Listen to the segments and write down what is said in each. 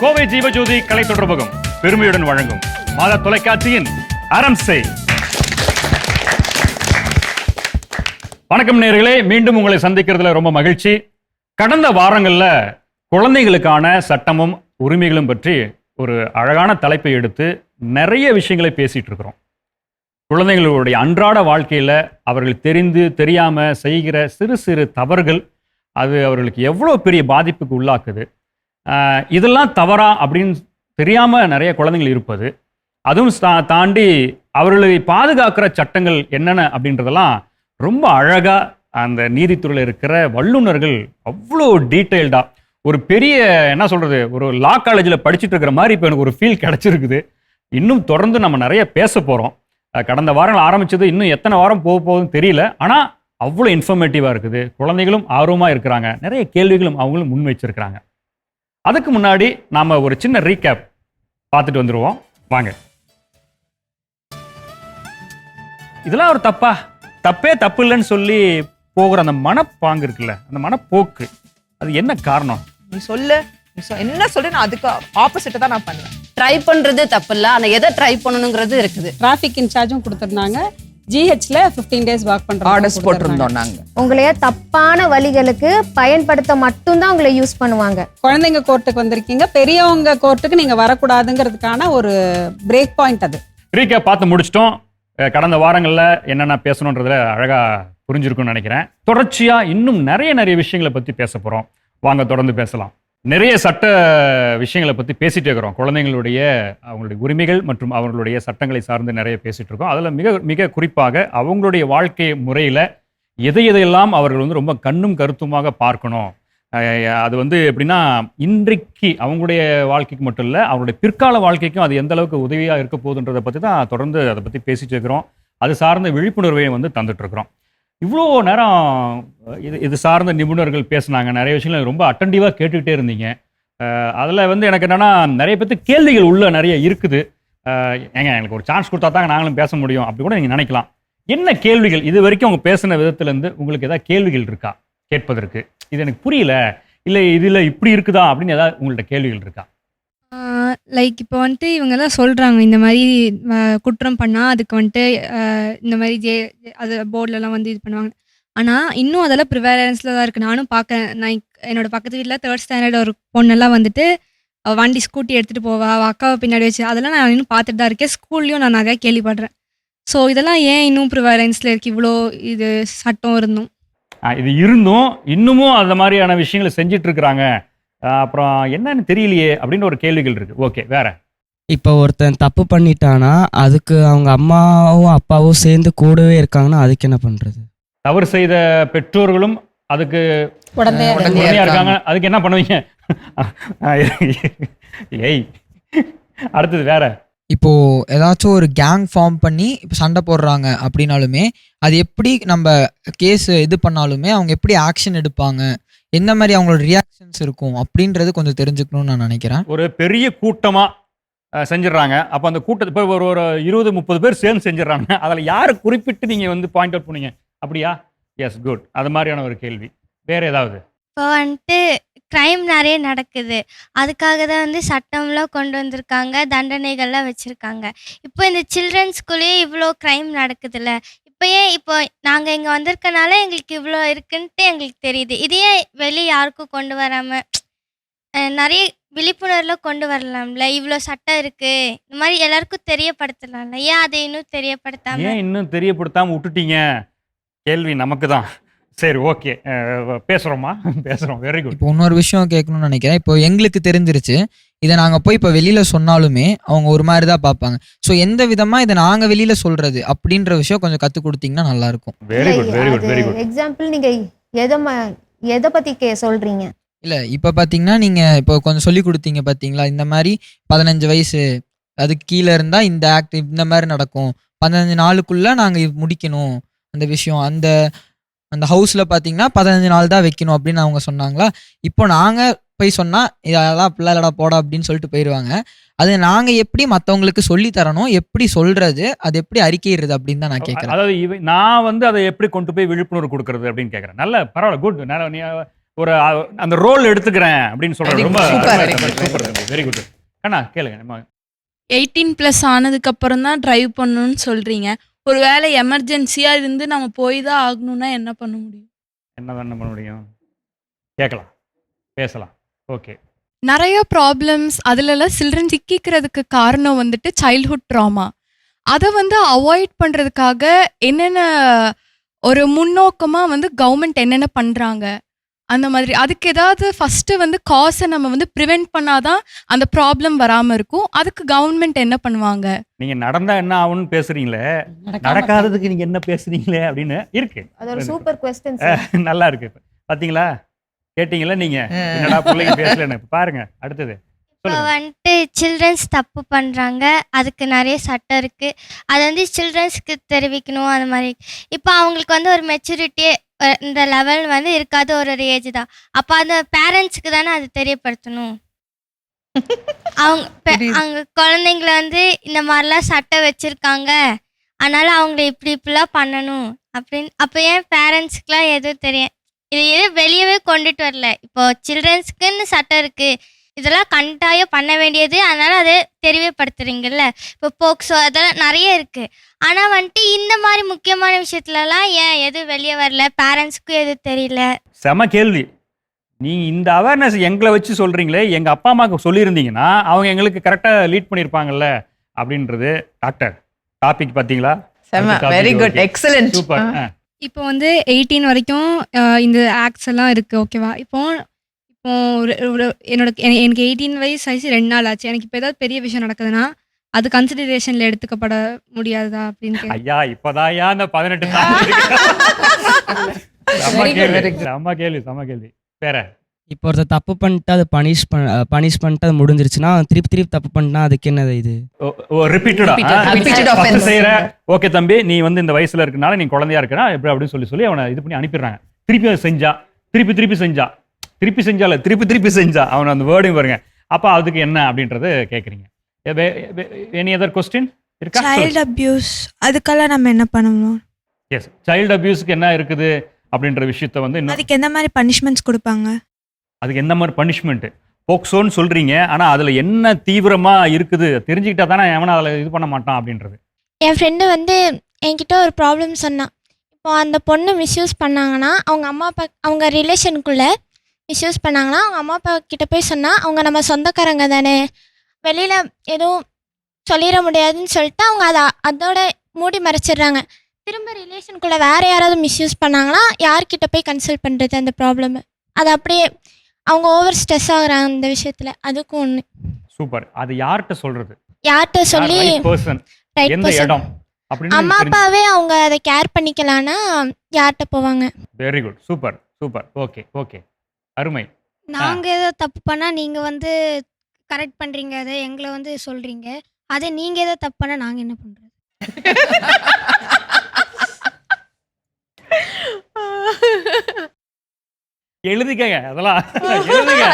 கோவை ஜீவஜோதி கலை தொடர்பகம் பெருமையுடன் வழங்கும் மாத தொலைக்காட்சியின் அறம் செய். வணக்கம் நேர்களே மீண்டும் உங்களை சந்திக்கிறதுல ரொம்ப மகிழ்ச்சி. கடந்த வாரங்களில் குழந்தைகளுக்கான சட்டமும் உரிமைகளும் பற்றி ஒரு அழகான தலைப்பை எடுத்து நிறைய விஷயங்களை பேசிகிட்டு இருக்கிறோம். குழந்தைகளுடைய அன்றாட வாழ்க்கையில் அவர்கள் தெரிந்து தெரியாமல் செய்கிற சிறு சிறு தவறுகள் அது அவர்களுக்கு எவ்வளோ பெரிய பாதிப்புக்கு உள்ளாக்குது. இதெல்லாம் தவறா அப்படின்னு தெரியாமல் நிறைய குழந்தைகள் இருப்பது. அதுவும் தா- தாண்டி அவர்களை பாதுகாக்கிற சட்டங்கள் என்னென்ன அப்படின்றதெல்லாம் ரொம்ப அழகாக அந்த நீதித்துறையில் இருக்கிற வல்லுநர்கள் அவ்வளோ டீட்டெயில்டாக ஒரு பெரிய என்ன சொல்கிறது ஒரு லா காலேஜில் படிச்சுட்டு இருக்கிற மாதிரி இப்போ எனக்கு ஒரு ஃபீல் கிடச்சிருக்குது. இன்னும் தொடர்ந்து நம்ம நிறைய பேச போகிறோம் கடந்த வாரம் ஆரம்பிச்சது இன்னும் எத்தனை வாரம் போக போகுதுன்னு தெரியல. ஆனால் அவ்வளோ இன்ஃபர்மேட்டிவாக இருக்குது. குழந்தைகளும் ஆர்வமாக இருக்கிறாங்க. நிறைய கேள்விகளும் அவங்களும் முன் வச்சிருக்கிறாங்க. அதுக்கு முன்னாடி நாம ஒரு சின்ன ரீகேப் பார்த்துட்டு வந்துருவோம். வாங்க. இதெல்லாம் ஒரு தப்பா? தப்பே தப்பு இல்லைன்னு சொல்லி போகிற அந்த மனப்பாங்கு இருக்குல்ல அந்த மனப்போக்கு அது என்ன காரணம்? நீ சொல்லு. நீ சொ- என்ன சொல்லு நான் அதுக்கு ஆப்போசிட்டா தான் நான் பண்ணுவேன். ட்ரை பண்றது தப்பு இல்ல ஆனா எதை ட்ரை பண்ணணுங்கிறது இருக்குது. டிராஃபிக் இன்சார்ஜும் கொடுத்துருந்தாங்க. ஜிஹெச்ல 15 டேஸ் வாக் பண்ற ஆர்டர்ஸ் போட்டிருந்தோம் நாங்க. உங்களைய தப்பான வழிகளுக்கு பயன்படுத்த மட்டும்தான் உங்களை யூஸ் பண்ணுவாங்க. குழந்தைங்க கோர்ட்டுக்கு வந்திருக்கீங்க. பெரியவங்க கோர்ட்டுக்கு நீங்க வரக்கூடாதுங்கிறதுக்கான ஒரு பிரேக் பாயிண்ட் அது. ரீகேப் பார்த்து முடிச்சிட்டோம். கடந்த வாரங்களில் என்னென்ன பேசணுன்றதுல அழகா புரிஞ்சிருக்கும்னு நினைக்கிறேன். தொடர்ச்சியா இன்னும் நிறைய நிறைய விஷயங்களை பத்தி பேச போறோம். வாங்க தொடர்ந்து பேசலாம். நிறைய சட்ட விஷயங்களை பற்றி பேசிட்டே இருக்கிறோம். குழந்தைங்களுடைய அவங்களுடைய உரிமைகள் மற்றும் அவர்களுடைய சட்டங்களை சார்ந்து நிறைய பேசிகிட்டு இருக்கோம். அதில் மிக மிக குறிப்பாக அவங்களுடைய வாழ்க்கை முறையில் எதை எதையெல்லாம் அவர்கள் வந்து ரொம்ப கண்ணும் கருத்துமாக பார்க்கணும். அது வந்து எப்படின்னா இன்றைக்கு அவங்களுடைய வாழ்க்கைக்கு மட்டும் இல்லை அவங்களுடைய பிற்கால வாழ்க்கைக்கும் அது எந்த அளவுக்கு உதவியாக இருக்க போகுதுன்றதை பற்றி தான் தொடர்ந்து அதை பற்றி பேசிட்டு இருக்கிறோம். அது சார்ந்த விழிப்புணர்வையும் வந்து தந்துட்டு இருக்கிறோம். இவ்வளோ நேரம் இது இது சார்ந்த நிபுணர்கள் பேசுனாங்க. நிறைய விஷயங்கள் ரொம்ப அட்டன்டிவாக கேட்டுக்கிட்டே இருந்தீங்க. அதில் வந்து எனக்கு என்னென்னா நிறைய பேர்த்து கேள்விகள் உள்ளே நிறைய இருக்குது. ஏங்க எனக்கு ஒரு சான்ஸ் கொடுத்தா தான் நாங்களும் பேச முடியும். அப்படி கூட நீங்கள் நினைக்கலாம். என்ன கேள்விகள்? இது வரைக்கும் அவங்க பேசின விதத்துலேருந்து உங்களுக்கு ஏதாவது கேள்விகள் இருக்கா? கேட்பதற்கு. இது எனக்கு புரியல. இல்லை இதில் இப்படி இருக்குதா? அப்படின்னு ஏதாவது உங்கள்கிட்ட கேள்விகள் இருக்கா? லைக் இப்போ வந்துட்டு இவங்கெல்லாம் சொல்கிறாங்க இந்த மாதிரி அஹ், குற்றம் பண்ணால் அதுக்கு வந்துட்டு அஹ், இந்த மாதிரி ஜே அது போர்டிலலாம் வந்து இது பண்ணுவாங்க. ஆனால் இன்னும் அதெல்லாம் ப்ரிவேலன்ஸில் தான் இருக்குது நானும் பார்க்கறேன் நான் இக்- என்னோட பக்கத்து வீட்டில் தேர்ட் ஸ்டாண்டர்ட் ஒரு பொண்ணெல்லாம் வந்துட்டு அவ வண்டி ஸ்கூட்டி எடுத்துகிட்டு போவா அவள் அக்காவை பின்னாடி வச்சு அதெல்லாம் நான் இன்னும் பார்த்துட்டு தான் இருக்கேன். ஸ்கூல்லையும் நான் நிறையா கேள்விப்படுறேன். ஸோ இதெல்லாம் ஏன் இன்னும் ப்ரிவேலன்ஸில் இருக்குது இவ்வளோ இது சட்டம் இருந்தும். ஆ, இது இருந்தும் இன்னமும் அந்த மாதிரியான விஷயங்களை செஞ்சுட்டு இருக்கிறாங்க. அப்புறம் என்னன்னு தெரியலையே அப்படின்னு ஒரு கேள்விகள் இருக்கு. ஓகே வேற. இப்போ ஒருத்தன் தப்பு பண்ணிட்டானா அதுக்கு அவங்க அம்மாவும் அப்பாவும் சேர்ந்து கூடவே இருக்காங்கன்னா அதுக்கு என்ன பண்றது? தவறு செய்த பெற்றோர்களும் அதுக்கு உடனே உடனே உடனடியா இருக்காங்க. இருக்காங்க. அதுக்கு என்ன பண்ணுவீங்க? ஏய் அடுத்தது வேற. இப்போ ஏதாச்சும் ஒரு கேங் ஃபார்ம் பண்ணி இப்போ சண்டை போடுறாங்க அப்படின்னாலுமே அது எப்படி நம்ம கேஸ் இது பண்ணாலுமே அவங்க எப்படி ஆக்ஷன் எடுப்பாங்க? எந்த மாதிரி அவங்களோட ரியாக்ஷன்ஸ் இருக்கும் அப்படின்றது கொஞ்சம் தெரிஞ்சுக்கணும்னு நான் நினைக்கிறேன். ஒரு பெரிய கூட்டமா அஹ், செஞ்சிடறாங்க. அப்போ அந்த கூட்டத்தை இப்போ ஒரு ஒரு இருபது முப்பது பேர் சேர்ந்து செஞ்சிடறாங்க. அதில் யாரை குறிப்பிட்டு நீங்கள் வந்து பாயிண்ட் அவுட் பண்ணீங்க? அப்படியா? எஸ் குட் அது மாதிரியான ஒரு கேள்வி. வேற ஏதாவது? இப்போ வந்துட்டு க்ரைம் நிறைய நடக்குது. அதுக்காக தான் வந்து சட்டம்லாம் கொண்டு வந்திருக்காங்க தண்டனைகள்லாம் வச்சுருக்காங்க. இப்போ இந்த சில்ட்ரன்ஸ்குள்ளேயே இவ்வளோ க்ரைம் நடக்குதுல்ல? இப்போ ஏன் இப்போ நாங்கள் இங்கே வந்திருக்கனால எங்களுக்கு இவ்வளோ இருக்குன்ட்டு எங்களுக்கு தெரியுது. இதையே வெளியே யாருக்கும் கொண்டு வராமல் நிறைய விழிப்புணர்வில் கொண்டு வரலாம்ல. இவ்வளோ சட்டம் இருக்குது இந்த மாதிரி எல்லாருக்கும் தெரியப்படுத்தலாம்ல. ஏன் அதை இன்னும் தெரியப்படுத்தாம? ஏன் இன்னும் தெரியப்படுத்தாம விட்டுட்டீங்க? கேள்வி நமக்கு தான் சரி ஓகே. பேசுறோமா? பேசுறோம். வெரி குட் இப்போ இன்னொரு விஷயம் கேட்கணும்னு நினைக்கிறேன். இப்போ எங்களுக்கு தெரிஞ்சிருச்சு இதை நாங்கள் போய் இப்போ வெளியில சொன்னாலுமே அவங்க ஒரு மாதிரி தான் பார்ப்பாங்க. ஸோ எந்த விதமா இதை நாங்கள் வெளியில சொல்றது அப்படின்ற விஷயம் கொஞ்சம் கற்றுக் கொடுத்தீங்கன்னா நல்லா இருக்கும் very good very good very good example நீங்க எதை எதை பத்தி கே சொல்றீங்க? இல்லை இப்போ பார்த்தீங்கன்னா நீங்கள் இப்போ கொஞ்சம் சொல்லி கொடுத்தீங்க பார்த்தீங்களா? இந்த மாதிரி பதினஞ்சு வயசு அதுக்கு கீழே இருந்தால் இந்த ஆக்ட் இந்த மாதிரி நடக்கும். பதினஞ்சு நாளுக்குள்ளே நாங்கள் முடிக்கணும் அந்த விஷயம். அந்த அந்த ஹவுஸில் பார்த்தீங்கன்னா பதினஞ்சு நாள் தான் வைக்கணும் அப்படின்னு அவங்க சொன்னாங்களா? இப்போ நாங்கள் போய் சொன்னால் இதெல்லாம் பிள்ளைலடா போடா அப்படின்னு சொல்லிட்டு போயிடுவாங்க அது நாங்கள் எப்படி மற்றவங்களுக்கு சொல்லி தரணும் எப்படி சொல்றது அது எப்படி அறிக்கையிடுறது அப்படின்னு தான் நான் கேட்குறேன் அதாவது இவ நான் வந்து அதை எப்படி கொண்டு போய் விழிப்புணர்வு கொடுக்கறது அப்படின்னு கேட்குறேன் நல்ல பரவாயில்ல குட் நீ ஒரு அந்த ரோல் எடுத்துக்கிறேன் அப்படின்னு சொல்றேன் Very ரொம்ப வெரி குட் கண்ணா கேளுங்க நம்ம எயிட்டீன் ப்ளஸ் ஆனதுக்கப்புறம் தான் ட்ரைவ் பண்ணணும்னு சொல்கிறீங்க ஒரு வேளை எமர்ஜென்சியாக இருந்து நம்ம போய் தான் ஆகணும்னா என்ன பண்ண முடியும்? என்ன தானே பண்ண முடியும்? கேட்கலாம். பேசலாம். ஓகே நிறைய ப்ராப்ளம்ஸ் அதுலலாம் சில்ட்ரன் சிக்கிக்கிறதுக்கு காரணம் வந்துட்டு சைல்ட்ஹுட் ட்ராமா அதை வந்து அவாய்ட் பண்ணுறதுக்காக என்னென்ன ஒரு முன்னோக்கமாக வந்து கவர்மெண்ட் என்னென்ன பண்ணுறாங்க அந்த மாதிரி. அதுக்கு ஏதாவது ஃபஸ்ட்டு வந்து காசை நம்ம வந்து ப்ரிவெண்ட் பண்ணாதான் அந்த ப்ராப்ளம் வராமல் இருக்கும். அதுக்கு கவர்மெண்ட் என்ன பண்ணுவாங்க? நீங்க நடந்தா என்ன ஆகும்னு பேசுறீங்களே? நடக்காததுக்கு நீங்க என்ன பேசுறீங்களே அப்படின்னு இருக்கு. அது ஒரு சூப்பர் கொஸ்டின் நல்லா இருக்கு. பாத்தீங்களா? கேட்டீங்களா நீங்க? என்னடா பிள்ளைங்க பேசலன்னு. பாருங்க அடுத்தது. இப்போ வந்துட்டு சில்ட்ரன்ஸ் தப்பு பண்ணுறாங்க அதுக்கு நிறைய சட்டம் இருக்குது அதை வந்து சில்ட்ரன்ஸ்க்கு தெரிவிக்கணும் அந்த மாதிரி. இப்போ அவங்களுக்கு வந்து ஒரு மெச்சூரிட்டி இந்த லெவல் வந்து இருக்காது ஒரு ஒரு ஏஜ் தான். அப்போ அந்த பேரண்ட்ஸுக்கு தானே அது தெரியப்படுத்தணும்? அவங்க. அவங்க குழந்தைங்கள வந்து இந்த மாதிரிலாம் சட்டம் வச்சுருக்காங்க. அதனால அவங்கள இப்படி இப்படிலாம் பண்ணணும். அப்படின்னு அப்போ ஏன் பேரண்ட்ஸ்க்குலாம் எதுவும் தெரியும் இது எதுவும் வெளியவே கொண்டுட்டு வரல. இப்போ சில்ட்ரன்ஸ்க்குன்னு சட்டம் இருக்குது இதெல்லாம் கட்டாயம் பண்ண வேண்டியது. அதனால அதை தெரியப்படுத்துறீங்கல்ல இப்போ போக்சோ அதெல்லாம் நிறைய இருக்கு. ஆனா வந்துட்டு இந்த மாதிரி முக்கியமான விஷயத்துலலாம் ஏன் எதுவும் வெளியே வரல? பேரண்ட்ஸ்க்கும் எதுவும் தெரியல? செம கேள்வி. நீங்க இந்த அவேர்னஸ் எங்களை வச்சு சொல்றீங்களே எங்க அப்பா அம்மாவுக்கு சொல்லியிருந்தீங்கன்னா அவங்க எங்களுக்கு கரெக்டா லீட் பண்ணியிருப்பாங்கல்ல? அப்படின்றது டாக்டர். டாபிக் பாத்தீங்களா செம அடுத்த topic. Very good. Excellent super இப்போ வந்து எயிட்டீன் வரைக்கும் இந்த ஆக்ட்ஸ் எல்லாம் இருக்கு ஓகேவா இப்போ ஒரு ஒரு என்னோட என- எனக்கு எயிட்டீன் வயசு ஆயிடுச்சு ரெண்டு நாள் ஆச்சு. எனக்கு இப்போ ஏதாவது பெரிய விஷயம் நடக்குதுன்னா அது கன்சிடரேஷன்ல எடுத்துக்கப்பட முடியாதா அப்படின்னு. ஐயா இப்பதாயா அந்த பதினெட்டு. செம்ம கேள்வி. செம்ம கேள்வி வேற? இப்போ ஒருத்தர் தப்பு பண்ணிட்டு அது பனிஷ் பண்ண பனிஷ் பண்ணிட்டு அது முடிஞ்சிருச்சுன்னா திருப்பி திருப்பி தப்பு பண்ணிட்டா அதுக்கு என்னது இது. செய்யற? ஓகே தம்பி நீ வந்து இந்த வயசுல இருக்கனால நீ குழந்தையா இருக்கனா? எப்படி அப்படின்னு சொல்லி சொல்லி அவனை இது பண்ணி அனுப்பிடுறாங்க. திருப்பி அதை செஞ்சா திருப்பி திருப்பி செஞ்சா. திருப்பி செஞ்சால திருப்பி திருப்பி செஞ்சா. அவன் அந்த வேர்டையும் பாருங்க. அப்ப அதுக்கு என்ன அப்படின்றது கேக்குறீங்க. எனி அதர் கொஸ்டின் இருக்கா? சைல்டு அபியூஸ் அதுக்கெல்லாம் நம்ம என்ன பண்ணணும்? எஸ் சைல்டு அபியூஸ்க்கு என்ன இருக்குது அப்படின்ற விஷயத்த வந்து அதுக்கு எந்த மாதிரி பனிஷ்மெண்ட்ஸ் கொடுப்பாங்க? அதுக்கு எந்த மாதிரி பனிஷ்மெண்ட் போக்சோன்னு சொல்றீங்க. ஆனா அதுல என்ன தீவிரமா இருக்குது? தெரிஞ்சுக்கிட்டா தானே எவனும் அதுல இது பண்ண மாட்டான் அப்படின்றது. என் ஃப்ரெண்டு வந்து என்கிட்ட ஒரு ப்ராப்ளம் சொன்னான். இப்போ அந்த பொண்ணு மிஸ்யூஸ் பண்ணாங்கன்னா அவங்க அம்மா அப்பா அவங்க ரிலேஷனுக்குள்ளே மிஸ்யூஸ் பண்ணாங்கன்னா அவங்க அம்மா அப்பா கிட்ட போய் சொன்னால் அவங்க நம்ம சொந்தக்காரங்க தானே. வெளியில் எதுவும் சொல்லிட முடியாதுன்னு சொல்லிட்டு அவங்க அதை அதோட மூடி மறைச்சிடுறாங்க. திரும்ப ரிலேஷனுக்குள்ளே வேறு யாராவது மிஸ்யூஸ் பண்ணாங்கன்னா யார்கிட்ட போய் கன்சல்ட் பண்ணுறது அந்த ப்ராப்ளம் அது அப்படியே அவங்க ஓவர் ஸ்ட்ரெஸ் ஆகுறாங்க அந்த விஷயத்தில். அதுக்கும் ஒன்று சூப்பர் அது யார்கிட்ட சொல்றது? யார்கிட்ட சொல்லி பர்சன் ரைட் அப்படின்னு அம்மா அப்பாவே அவங்க அதை கேர் பண்ணிக்கலான்னா யார்கிட்ட போவாங்க? Very good super super okay okay அருமை. நாங்க ஏதோ தப்பு பண்ணா நீங்க வந்து கரெக்ட் பண்றீங்க அதை எங்களை வந்து சொல்றீங்க. அதே நீங்க ஏதோ தப்பு பண்ணா நாங்க என்ன பண்றது? எழுதிக்கங்க அதெல்லாம். எழுதுங்க.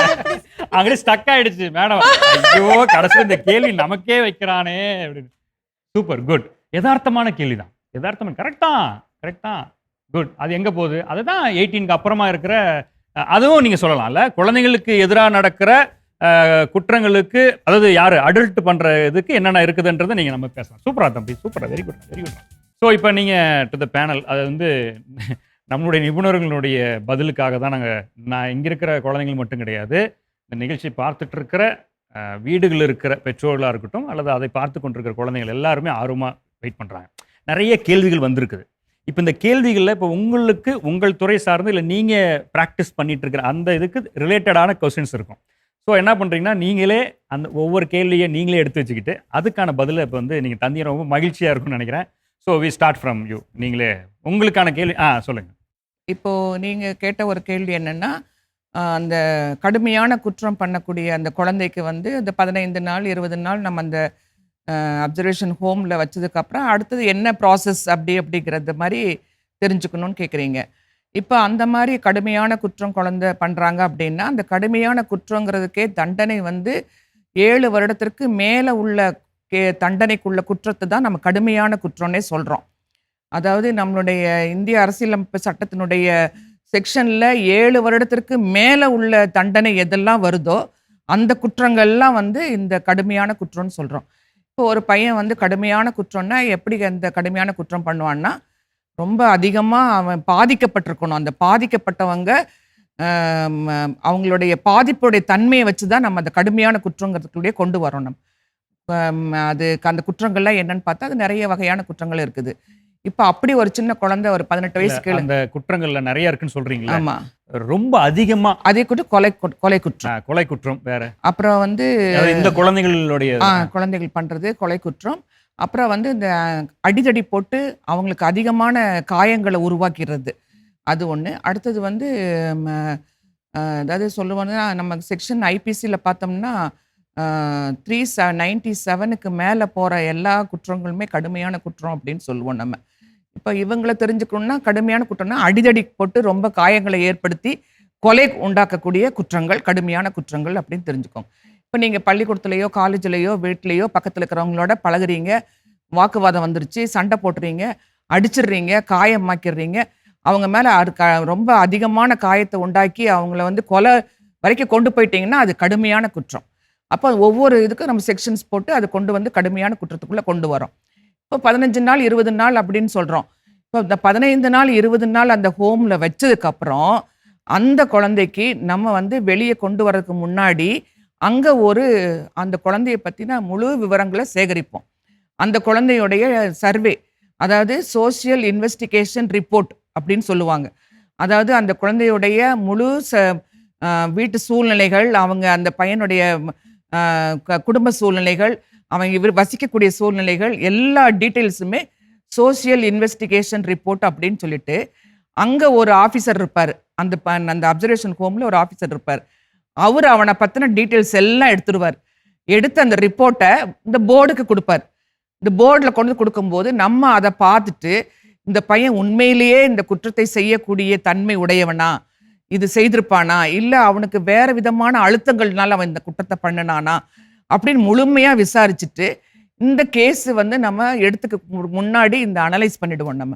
அங்கே ஸ்டக் ஆயிடுச்சு மேடம் ஐயோ கடைசியில் இந்த கேள்வி நமக்கே வைக்கிறானே அப்படின்னு. சூப்பர் குட் யதார்த்தமான கேள்வி தான் யதார்த்தமான கரெக்ட் தான் கரெக்ட் தான். குட் அது எங்க போகுது? அதுதான் எயிட்டீனுக்கு அப்புறமா இருக்கிற அதுவும் நீங்கள் சொல்லலாம்ல. குழந்தைங்களுக்கு எதிராக நடக்கிற குற்றங்களுக்கு அதாவது யார் அடல்ட் பண்ணுற இதுக்கு என்னென்ன இருக்குதுன்றதை நீங்கள் நம்ம பேசலாம். சூப்பரா தம்பி சூப்பரா very good very good so இப்போ நீங்கள் டு த பேனல் அது வந்து நம்மளுடைய நிபுணர்களுடைய பதிலுக்காக தான் நாங்கள் நான் இங்கே இருக்கிற குழந்தைங்கள் மட்டும் கிடையாது. இந்த நிகழ்ச்சி பார்த்துட்டு இருக்கிற வீடுகள் வீடுகளில் இருக்கிற பெற்றோர்களாக இருக்கட்டும் அல்லது அதை பார்த்து கொண்டிருக்கிற குழந்தைகள் எல்லாருமே ஆர்வமாக வெயிட் பண்ணுறாங்க நிறைய கேள்விகள் வந்திருக்குது. இப்போ இந்த கேள்விகளில் இப்போ உங்களுக்கு உங்கள் துறை சார்ந்து இல்லை நீங்கள் ப்ராக்டிஸ் பண்ணிட்டு இருக்கிற அந்த இதுக்கு ரிலேட்டடான கொஸ்டின்ஸ் இருக்கும். ஸோ என்ன பண்ணுறீங்கன்னா நீங்களே அந்த ஒவ்வொரு கேள்வியை நீங்களே எடுத்து வச்சுக்கிட்டு அதுக்கான பதிலை இப்போ வந்து நீங்கள் தந்தி ரொம்ப மகிழ்ச்சியாக இருக்கும்னு நினைக்கிறேன். So we start from you நீங்களே உங்களுக்கான கேள்வி ஆ சொல்லுங்கள் இப்போது நீங்கள் கேட்ட ஒரு கேள்வி என்னென்னா அந்த கடுமையான குற்றம் பண்ணக்கூடிய அந்த குழந்தைக்கு வந்து அந்த பதினைந்து நாள் இருபது நாள் நம்ம அந்த அப்சர்வேஷன் ஹோமில் வச்சதுக்கப்புறம் அடுத்தது என்ன ப்ராசஸ் அப்படி அப்படிங்கிறது மாதிரி தெரிஞ்சுக்கணும்னு கேட்குறீங்க இப்போ அந்த மாதிரி கடுமையான குற்றம் குழந்தை பண்ணுறாங்க அப்படின்னா அந்த கடுமையான குற்றங்கிறதுக்கே தண்டனை வந்து ஏழு வருடத்திற்கு மேலே உள்ள கே தண்டனைக்குள்ள குற்றத்தை தான் நம்ம கடுமையான குற்றம்னே சொல்கிறோம் அதாவது நம்மளுடைய இந்திய அரசியலமைப்பு சட்டத்தினுடைய செக்ஷனில் ஏழு வருடத்திற்கு மேலே உள்ள தண்டனை எதெல்லாம் வருதோ அந்த குற்றங்கள்லாம் வந்து இந்த கடுமையான குற்றம்னு சொல்கிறோம் இப்போ ஒரு பையன் வந்து கடுமையான குற்றம்னா எப்படி அந்த கடுமையான குற்றம் பண்ணுவான்னா ரொம்ப அதிகமாக அவன் பாதிக்கப்பட்டிருக்கணும். அந்த பாதிக்கப்பட்டவங்க அவங்களுடைய பாதிப்புடைய தன்மையை வச்சு தான் நம்ம அந்த கடுமையான குற்றங்கிறதுக்குள்ளேயே கொண்டு வரணும். அது அந்த குற்றங்கள்லாம் என்னன்னு பார்த்தா அது நிறைய வகையான குற்றங்கள் இருக்குது. இப்போ அப்படி ஒரு சின்ன குழந்தை ஒரு பதினெட்டு வயசு கேளு அந்த குற்றங்கள்ல நிறைய இருக்குன்னு சொல்றீங்களா ஆமா. ரொம்ப அதிகமா அதே கூட கொலை கொலை குற்றம் கொலை குற்றம் வேற. அப்புறம் வந்து இந்த குழந்தைகளுடைய குழந்தைகள் பண்றது கொலை குற்றம். அப்புறம் வந்து இந்த அடிதடி போட்டு அவங்களுக்கு அதிகமான காயங்களை உருவாக்கிறது. அது ஒன்று அடுத்தது வந்து அதாவது சொல்லுவோம்னா நம்ம செக்ஷன் ஐபிசியில் பார்த்தோம்னா த்ரீ செ நைன்டி செவனுக்கு மேலே போகிற எல்லா குற்றங்களுமே கடுமையான குற்றம் அப்படின்னு சொல்லுவோம் நம்ம. இப்போ இவங்களை தெரிஞ்சுக்கணும்னா கடுமையான குற்றம்னா அடிதடி போட்டு ரொம்ப காயங்களை ஏற்படுத்தி கொலை உண்டாக்கக்கூடிய குற்றங்கள் கடுமையான குற்றங்கள் அப்படின்னு தெரிஞ்சுக்கோங்க. இப்போ நீங்கள் பள்ளிக்கூடத்துலையோ காலேஜ்லேயோ வீட்லேயோ பக்கத்தில் இருக்கிறவங்களோட பழகுறீங்க வாக்குவாதம் வந்துருச்சு சண்டை போட்டுறீங்க அடிச்சிடுறீங்க காயமாக்கிடுறீங்க அவங்க மேலே அது க ரொம்ப அதிகமான காயத்தை உண்டாக்கி அவங்கள வந்து கொலை வரைக்கும் கொண்டு போயிட்டீங்கன்னா அது கடுமையான குற்றம். அப்போ ஒவ்வொரு இதுக்கும் நம்ம செக்ஷன்ஸ் போட்டு அதை கொண்டு வந்து கடுமையான குற்றத்துக்குள்ளே கொண்டு வரோம் இப்போ பதினஞ்சு நாள் இருபது நாள் அப்படின்னு சொல்கிறோம் இப்போ இந்த பதினைந்து நாள் இருபது நாள் அந்த ஹோமில் வச்சதுக்கப்புறம் அந்த குழந்தைக்கு நம்ம வந்து வெளியே கொண்டு வர்றதுக்கு முன்னாடி அங்கே ஒரு அந்த குழந்தைய பற்றின முழு விவரங்களை சேகரிப்போம். அந்த குழந்தையுடைய சர்வே அதாவது சோஷியல் இன்வெஸ்டிகேஷன் ரிப்போர்ட் அப்படின்னு சொல்லுவாங்க. அதாவது அந்த குழந்தையுடைய முழு ச வீட்டு சூழ்நிலைகள் அவங்க அந்த பையனுடைய க- குடும்ப சூழ்நிலைகள் அவன் இவர் வசிக்கக்கூடிய சூழ்நிலைகள் எல்லா டீட்டெயில்ஸுமே சோஷியல் இன்வெஸ்டிகேஷன் ரிப்போர்ட் அப்படின்னு சொல்லிட்டு அங்கே ஒரு ஆஃபீஸர் இருப்பார். அந்த ப- அந்த அப்சர்வேஷன் ஹோமில் ஒரு ஆஃபீஸர் இருப்பார். அவர் அவனை பற்றின டீட்டெயில்ஸ் எல்லாம் எடுத்துருவார். எடுத்து அந்த ரிப்போர்ட்டை இந்த போர்டுக்கு கொடுப்பார். இந்த போர்டில் கொண்டு வந்து கொடுக்கும்போது நம்ம அதை பார்த்துட்டு இந்த பையன் உண்மையிலேயே இந்த குற்றத்தை செய்யக்கூடிய தன்மை உடையவனா? இது செய்திருப்பானா? இல்லை அவனுக்கு வேறு விதமான அழுத்தங்கள்னால அவன் இந்த குற்றத்தை பண்ணினானா? அப்படின்னு முழுமையாக விசாரிச்சுட்டு இந்த கேஸ் வந்து நம்ம எடுத்துக்க முன்னாடி இந்த அனலைஸ் பண்ணிடுவோம் நம்ம.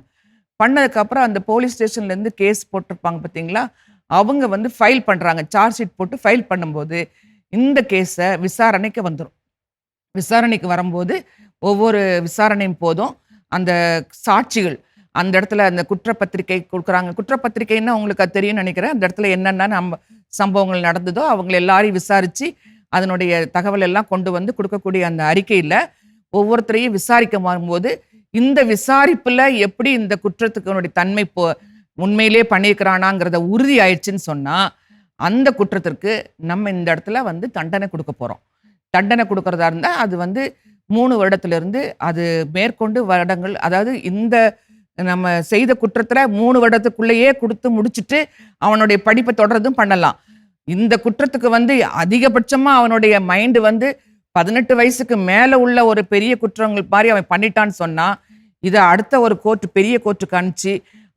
பண்ணதுக்கப்புறம் அந்த போலீஸ் ஸ்டேஷன்லேருந்து கேஸ் போட்டிருப்பாங்க பார்த்தீங்களா? அவங்க வந்து ஃபைல் பண்ணுறாங்க சார்ஜ் ஷீட் போட்டு ஃபைல் பண்ணும்போது இந்த கேஸை விசாரணைக்கு வந்துடும் விசாரணைக்கு வரும்போது ஒவ்வொரு விசாரணையும் போதும். அந்த சாட்சிகள் அந்த இடத்துல அந்த குற்றப்பத்திரிக்கை கொடுக்குறாங்க. குற்றப்பத்திரிக்கைன்னா உங்களுக்கு அது தெரியும்னு நினைக்கிறேன். அந்த இடத்துல என்னென்ன நம்ம சம்பவங்கள் நடந்ததோ அவங்கள எல்லாரையும் விசாரித்து அதனுடைய தகவல் எல்லாம் கொண்டு வந்து கொடுக்கக்கூடிய அந்த அறிக்கையில் ஒவ்வொருத்தரையும் விசாரிக்க வரும்போது இந்த விசாரிப்பில் எப்படி இந்த குற்றத்துக்கு தன்மை போ உண்மையிலே பண்ணியிருக்கிறானாங்கிறத உறுதி ஆயிடுச்சுன்னு சொன்னால் அந்த குற்றத்திற்கு நம்ம இந்த இடத்துல வந்து தண்டனை கொடுக்க போகிறோம் தண்டனை கொடுக்கறதா இருந்தால் அது வந்து மூணு வருடத்திலிருந்து அது மேற்கொண்டு வருடங்கள் அதாவது இந்த நம்ம செய்த குற்றத்தில் மூணு வருடத்துக்குள்ளேயே கொடுத்து முடிச்சுட்டு அவனுடைய படிப்பை தொடர்றதும் பண்ணலாம். இந்த குற்றத்துக்கு வந்து அதிகபட்சமாக அவனுடைய மைண்டு வந்து பதினெட்டு வயசுக்கு மேலே உள்ள ஒரு பெரிய குற்றங்கள் மாதிரி அவன் பண்ணிட்டான்னு சொன்னால் இதை அடுத்த ஒரு கோர்ட்டு பெரிய கோர்ட்டுக்கு அனுப்பிச்சு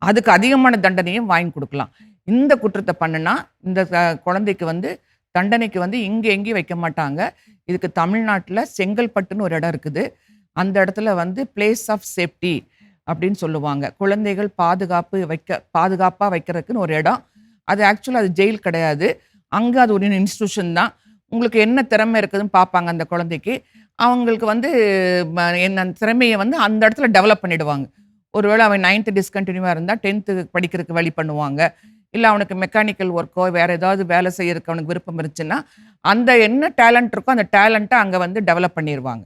அதுக்கு அதிகமான தண்டனையும் வாங்கி கொடுக்கலாம். இந்த குற்றத்தை பண்ணுனா இந்த குழந்தைக்கு வந்து தண்டனைக்கு வந்து இங்கே எங்கேயும் வைக்க மாட்டாங்க. இதுக்கு தமிழ்நாட்டில் செங்கல்பட்டுன்னு ஒரு இடம் இருக்குது. அந்த இடத்துல வந்து பிளேஸ் ஆஃப் சேஃப்டி அப்படின்னு சொல்லுவாங்க. குழந்தைகள் பாதுகாப்பு வைக்க பாதுகாப்பாக வைக்கிறதுக்குன்னு ஒரு இடம். அது ஆக்சுவலாக அது ஜெயில் கிடையாது. அங்கே அது ஒரு இன்ஸ்டியூஷன் தான். உங்களுக்கு என்ன திறமை இருக்குதுன்னு பார்ப்பாங்க அந்த குழந்தைக்கு. அவங்களுக்கு வந்து ம, என்ன அந்த திறமையை வந்து அந்த இடத்துல டெவலப் பண்ணிடுவாங்க. ஒருவேளை அவன் நைன்த்து டிஸ்கண்டினியூவாக இருந்தால் டென்த்து படிக்கிறதுக்கு வழி பண்ணுவாங்க. இல்லை அவனுக்கு மெக்கானிக்கல் ஒர்க்கோ வேறு ஏதாவது வேலை செய்யறதுக்கு அவனுக்கு விருப்பம் இருந்துச்சுன்னா அந்த என்ன டேலண்ட் இருக்கோ அந்த டேலண்ட்டை அங்கே வந்து டெவலப் பண்ணிடுவாங்க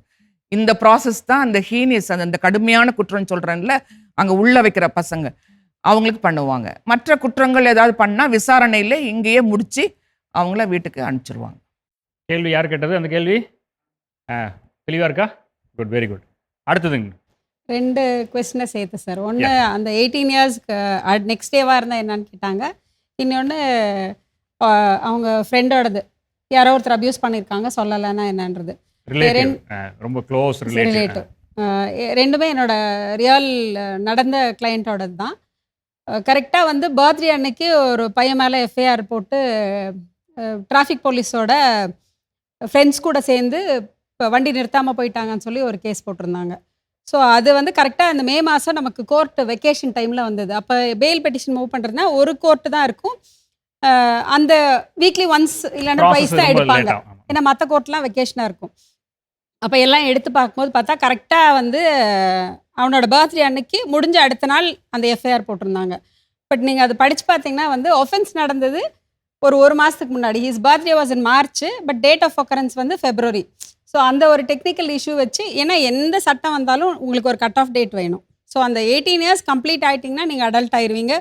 இந்த ப்ராசஸ் தான் அந்த ஹீனியஸ் அந்த அந்த கடுமையான குற்றம்னு சொல்கிறேன்ல அங்கே உள்ள வைக்கிற பசங்க அவங்களுக்கு பண்ணுவாங்க. மற்ற குற்றங்கள் ஏதாவது பண்ணால் விசாரணையில் இங்கேயே முடித்து அவங்கள வீட்டுக்கு அனுப்பிச்சிருவாங்க. கேள்வி யார் கேட்டது? அந்த கேள்வி? தெளிவாக இருக்கா? குட் வெரி குட் அடுத்ததுங்க. ரெண்டு கொஸ்டினை சேர்த்து சார் ஒன்று அந்த எயிட்டீன் இயர்ஸ்க்கு நெக்ஸ்ட் டேவாக இருந்தால் என்னன்னு கேட்டாங்க. இன்னொன்று அவங்க ஃப்ரெண்டோடது யாரோ ஒருத்தர் அப்யூஸ் பண்ணியிருக்காங்க சொல்லலைன்னா என்னன்றது. ரொம்ப க்ளோஸ் ரிலேட்டிவ் ரிலேட்டிவ் ரெண்டுமே என்னோட ரியல் நடந்த கிளையண்ட்டோடது தான் கரெக்டாக வந்து பர்த்டே அன்னைக்கு ஒரு பையன் மேலே எஃப்ஐஆர் போட்டு டிராஃபிக் போலீஸோட ஃப்ரெண்ட்ஸ் கூட சேர்ந்து இப்போ வண்டி நிறுத்தாமல் போயிட்டாங்கன்னு சொல்லி ஒரு கேஸ் போட்டிருந்தாங்க. ஸோ அது வந்து கரெக்டாக அந்த மே மாதம் நமக்கு கோர்ட் வெக்கேஷன் டைமில் வந்தது. அப்போ பெயில் பெட்டிஷன் மூவ் பண்ணுறதுனா ஒரு கோர்ட்டு தான் இருக்கும். அந்த வீக்லி ஒன்ஸ் இல்லைன்னா ட்வைஸ் தான் எடுப்பாங்க. ஏன்னா மற்ற கோர்ட்லாம் வெக்கேஷனாக இருக்கும். அப்போ எல்லாம் எடுத்து பார்க்கும்போது பார்த்தா கரெக்டாக வந்து அவனோட பர்த்டே அன்னைக்கு முடிஞ்ச அடுத்த நாள் அந்த எஃப்ஐஆர் போட்டிருந்தாங்க. பட் நீங்கள் அது படித்து பார்த்தீங்கன்னா வந்து ஒஃபென்ஸ் நடந்தது. ஒரு ஒரு மாதத்துக்கு முன்னாடி. His birthday was in March but date of occurrence வந்து ஃபெப்ரவரி ஸோ அந்த ஒரு டெக்னிக்கல் இஷ்யூ வச்சு ஏன்னா எந்த சட்டம் வந்தாலும் உங்களுக்கு ஒரு கட் ஆஃப் டேட் வேணும். ஸோ அந்த எயிட்டீன் இயர்ஸ் கம்ப்ளீட் ஆகிட்டிங்கன்னா நீங்கள் அடல்ட் ஆயிடுவீங்க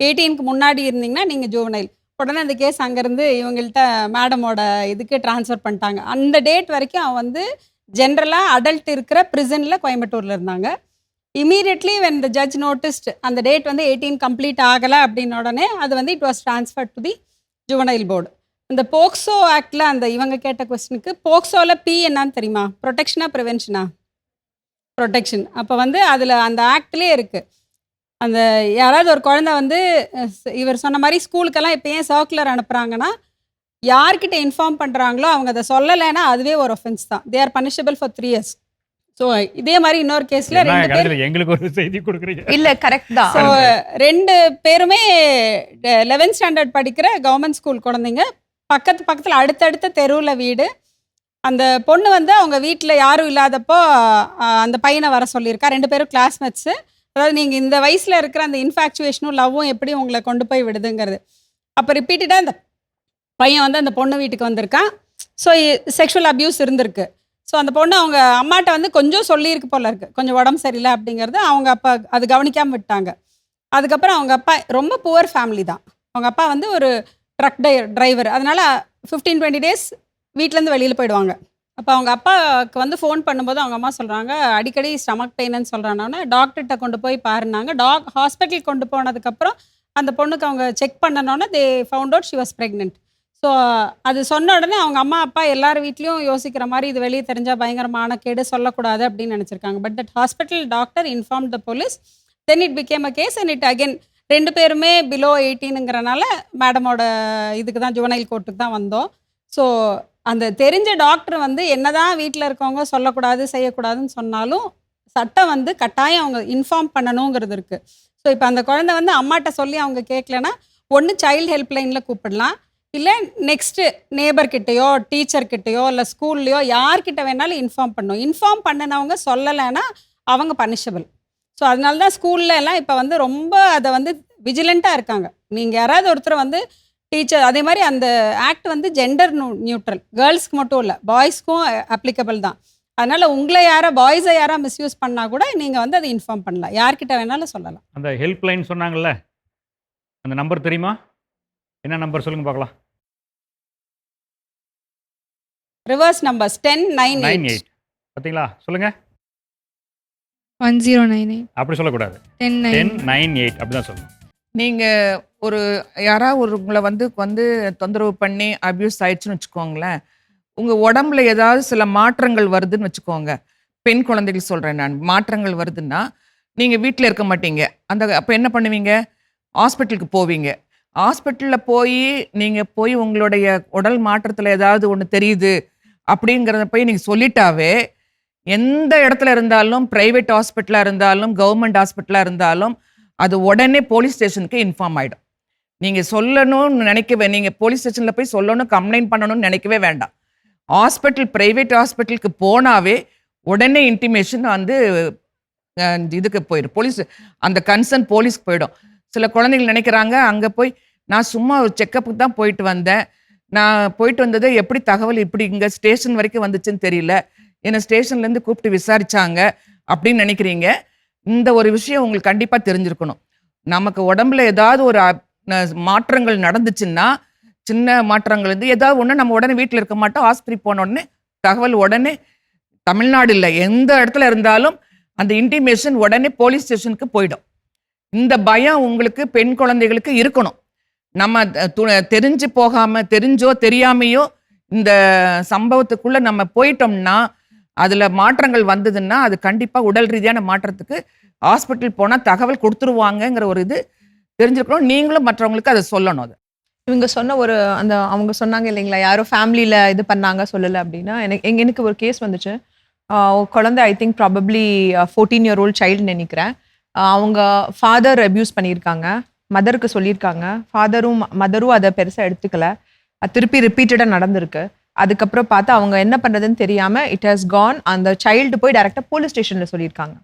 எயிட்டீனுக்கு முன்னாடி இருந்தீங்கன்னா நீங்கள் ஜுவனைல் உடனே அந்த கேஸ் அங்கேருந்து இவங்கள்ட்ட மேடமோட இதுக்கு ட்ரான்ஸ்ஃபர் பண்ணிட்டாங்க. அந்த டேட் வரைக்கும் அவன் வந்து ஜென்ரலாக அடல்ட் இருக்கிற ப்ரிசனில் கோயம்புத்தூரில் இருந்தாங்க. Immediately when the judge noticed அந்த டேட் வந்து எயிட்டீன் கம்ப்ளீட் ஆகலை அப்படின்ன உடனே அது வந்து it was transfer to the juvenile board இந்த போக்சோ ஆக்டில் அந்த இவங்க கேட்ட கொஸ்டினுக்கு போக்சோவில் பி என்னன்னு தெரியுமா? ப்ரொடெக்ஷனா ப்ரிவென்ஷனா ப்ரொடெக்ஷன் அப்போ வந்து அதில் அந்த ஆக்ட்லேயே இருக்குது அந்த யாராவது ஒரு குழந்தை வந்து இவர் சொன்ன மாதிரி ஸ்கூலுக்கெல்லாம் இப்போ ஏன் சர்க்குலர் அனுப்புகிறாங்கன்னா யார்கிட்ட இன்ஃபார்ம் பண்ணுறாங்களோ அவங்க அதை சொல்லலைன்னா அதுவே ஒரு ஒஃபென்ஸ் தான். They are punishable for three years so இதே மாதிரி இன்னொரு கேஸில் ரெண்டு பேர் எங்களுக்கு ஒரு செய்தி கொடுக்குறீங்க? இல்ல கரெக்ட் தான். ஸோ ரெண்டு பேருமே லெவன்த் ஸ்டாண்டர்ட் படிக்கிற கவர்மெண்ட் ஸ்கூல் குழந்தைங்க. பக்கத்து பக்கத்தில் அடுத்தடுத்த தெருவில் வீடு. அந்த பொண்ணு வந்து அவங்க வீட்டில் யாரும் இல்லாதப்போ அந்த பையனை வர சொல்லியிருக்கா. ரெண்டு பேரும் கிளாஸ்மேட்ஸு அதாவது நீங்கள் இந்த வயசில் இருக்கிற அந்த இன்ஃபேக்சுவேஷனும் லவ்வும் எப்படி உங்களை கொண்டு போய் விடுதுங்கிறது. அப்போ ரிப்பீட்டடாக அந்த பையன் வந்து அந்த பொண்ணு வீட்டுக்கு வந்திருக்கான். ஸோ செக்ஷுவல் அப்யூஸ் இருந்திருக்கு. ஸோ அந்த பொண்ணு அவங்க அம்மாட்ட வந்து கொஞ்சம் சொல்லியிருக்கு போல இருக்கு. கொஞ்சம் உடம்பு சரியில்லை அப்படிங்கிறது அவங்க அப்பா அது கவனிக்காமல் விட்டாங்க. அதுக்கப்புறம் அவங்க அப்பா ரொம்ப புவர் ஃபேமிலி தான். அவங்க அப்பா வந்து ஒரு ட்ரக் டை டிரைவர் அதனால் ஃபிஃப்டீன் டுவெண்ட்டி டேஸ் வீட்டிலேருந்து வெளியில் போயிடுவாங்க. அப்போ அவங்க அப்பாவுக்கு வந்து ஃபோன் பண்ணும்போது அவங்க அம்மா சொல்கிறாங்க அடிக்கடி ஸ்டமக் பெயின்னு சொல்கிறாங்கன்னா டாக்டர்கிட்ட கொண்டு போய் பாருனாங்க டாக் ஹாஸ்பிட்டல் கொண்டு போனதுக்கப்புறம் அந்த பொண்ணுக்கு அவங்க check பண்ணனோன்னே they found out she was pregnant so அது சொன்ன உடனே அவங்க அம்மா அப்பா எல்லார் வீட்லேயும் யோசிக்கிற மாதிரி இது வெளியே தெரிஞ்சால் பயங்கரமான கேடு சொல்லக்கூடாது அப்படின்னு நினச்சிருக்காங்க. But that hospital doctor inform the police then it became a case and it again ரெண்டு பேருமே பிலோ எயிட்டீனுங்கிறனால மேடமோட இதுக்கு தான் ஜுவனைல் கோர்ட்டுக்கு தான் வந்தோம். ஸோ அந்த தெரிஞ்ச டாக்டர் வந்து என்னதான் வீட்டில் இருக்கவங்க சொல்லக்கூடாது செய்யக்கூடாதுன்னு சொன்னாலும் சட்டம் வந்து கட்டாயம் அவங்க இன்ஃபார்ம் பண்ணணுங்கிறது இருக்குது ஸோ இப்போ அந்த குழந்தை வந்து அம்மாட்ட சொல்லி அவங்க கேட்கலன்னா ஒன்று சைல்டு ஹெல்ப்லைனில் கூப்பிடலாம். இல்லை நெக்ஸ்ட்டு நேபர்கிட்டயோ டீச்சர்கிட்டயோ இல்லை ஸ்கூல்லையோ யார்கிட்ட வேணாலும் இன்ஃபார்ம் பண்ணும். இன்ஃபார்ம் பண்ணினவங்க சொல்லலைன்னா அவங்க பனிஷபிள் ஸோ அதனால தான் ஸ்கூல்ல எல்லாம் இப்போ வந்து ரொம்ப அதை வந்து விஜிலண்ட்டாக இருக்காங்க. நீங்கள் யாராவது ஒருத்தர் வந்து டீச்சர் அதே மாதிரி அந்த ஆக்ட் வந்து ஜெண்டர் நியூட்ரல் கேர்ள்ஸ்க்கு மட்டும் இல்லை பாய்ஸ்க்கும் அப்ளிகபிள் தான். அதனால உங்களை யாரா பாய்ஸை யாரா மிஸ்யூஸ் பண்ணால் கூட நீங்கள் வந்து அதை இன்ஃபார்ம் பண்ணலாம். யார்கிட்ட வேணாலும் சொல்லலாம். அந்த ஹெல்ப்லைன் சொன்னாங்கல்ல? அந்த நம்பர் தெரியுமா? என்ன நம்பர் சொல்லுங்க பார்க்கலாம். Reverse numbers ten nine nine eight பார்த்தீங்களா சொல்லுங்க. ஒன் ஜீரோ நைன் எயிட் அப்படி சொல்லக்கூடாது. Ten ten nine nine eight அப்படி தான் சொல்லணும். நீங்க ஒரு யாராவது ஒரு உங்களை வந்து வந்து தொந்தரவு பண்ணி அபியூஸ் ஆயிடுச்சுன்னு வச்சுக்கோங்களேன். உங்க உடம்புல ஏதாவது சில மாற்றங்கள் வருதுன்னு வச்சுக்கோங்க. பெண் குழந்தைகள் சொல்றேன் நான். மாற்றங்கள் வருதுன்னா நீங்க வீட்டில் இருக்க மாட்டீங்க. அந்த அப்போ என்ன பண்ணுவீங்க? ஹாஸ்பிட்டலுக்கு போவீங்க. ஹாஸ்பிட்டலில் போய் நீங்கள் போய் உங்களுடைய உடல் மாற்றத்தில் ஏதாவது ஒன்று தெரியுது அப்படிங்கிறத போய் நீங்கள் சொல்லிட்டாவே எந்த இடத்துல இருந்தாலும் ப்ரைவேட் ஹாஸ்பிட்டலாக இருந்தாலும் கவர்மெண்ட் ஹாஸ்பிட்டலாக இருந்தாலும் அது உடனே போலீஸ் ஸ்டேஷனுக்கு இன்ஃபார்ம் ஆகிடும் நீங்கள் சொல்லணும்னு நினைக்கவே நீங்கள் போலீஸ் ஸ்டேஷனில் போய் சொல்லணும் கம்ப்ளைண்ட் பண்ணணும்னு நினைக்கவே வேண்டாம். ஹாஸ்பிட்டல் ப்ரைவேட் ஹாஸ்பிட்டலுக்கு போனாவே உடனே இன்டிமேஷன் வந்து இதுக்கு போயிடும். போலீஸ் அந்த கன்சர்ன் போலீஸ்க்கு போயிடும். சில குழந்தைகள் நினைக்கிறாங்க அங்கே போய் நான் சும்மா ஒரு செக்கப்புக்கு தான் போயிட்டு வந்தேன். நான் போயிட்டு வந்தது எப்படி தகவல் இப்படி இங்கே ஸ்டேஷன் வரைக்கும் வந்துச்சுன்னு தெரியல. என்னை ஸ்டேஷன்லேருந்து கூப்பிட்டு விசாரித்தாங்க அப்படின்னு நினைக்கிறீங்க. இந்த ஒரு விஷயம் உங்களுக்கு கண்டிப்பாக தெரிஞ்சிருக்கணும். நமக்கு உடம்புல ஏதாவது ஒரு மாற்றங்கள் நடந்துச்சுன்னா சின்ன மாற்றங்கள் வந்து ஏதாவது ஒன்று நம்ம உடனே வீட்டில் இருக்க மாட்டோம். ஆஸ்பத்திரி போன உடனே தகவல் உடனே தமிழ்நாடு இல்லை எந்த இடத்துல இருந்தாலும் அந்த இன்டிமேஷன் உடனே போலீஸ் ஸ்டேஷனுக்கு போயிடும். இந்த பயம் உங்களுக்கு பெண் குழந்தைகளுக்கு இருக்கணும். நம்ம தெரிஞ்சு போகாம தெரிஞ்சோ தெரியாமையோ இந்த சம்பவத்துக்குள்ள நம்ம போயிட்டோம்னா அதுல மாற்றங்கள் வந்ததுன்னா அது கண்டிப்பா உடல் ரீதியான மாற்றத்துக்கு ஹாஸ்பிட்டல் போனால் தகவல் கொடுத்துருவாங்கங்கிற ஒரு இது தெரிஞ்சுக்கணும். நீங்களும் மற்றவங்களுக்கு அதை சொல்லணும் அது. இவங்க சொன்ன ஒரு அந்த அவங்க சொன்னாங்க இல்லைங்களா யாரோ ஃபேமிலியில் இது பண்ணாங்க சொல்லலை அப்படின்னா எனக்கு எங்க எனக்கு ஒரு கேஸ் வந்துச்சு. குழந்தை I think probably fourteen year old child நினைக்கிறேன். அவங்க ஃபாதர் அப்யூஸ் பண்ணியிருக்காங்க. மதருக்கு சொல்லியிருக்காங்க. ஃபாதரும் மதரும் அதை பெருசாக எடுத்துக்கல. அது திருப்பி ரிப்பீட்டடாக நடந்திருக்கு. அதுக்கப்புறம் பார்த்து அவங்க என்ன பண்ணுறதுன்னு தெரியாமல் இட் ஹஸ் கான் அந்த சைல்டு போய் டேரெக்டாக போலீஸ் ஸ்டேஷனில் சொல்லியிருக்காங்க.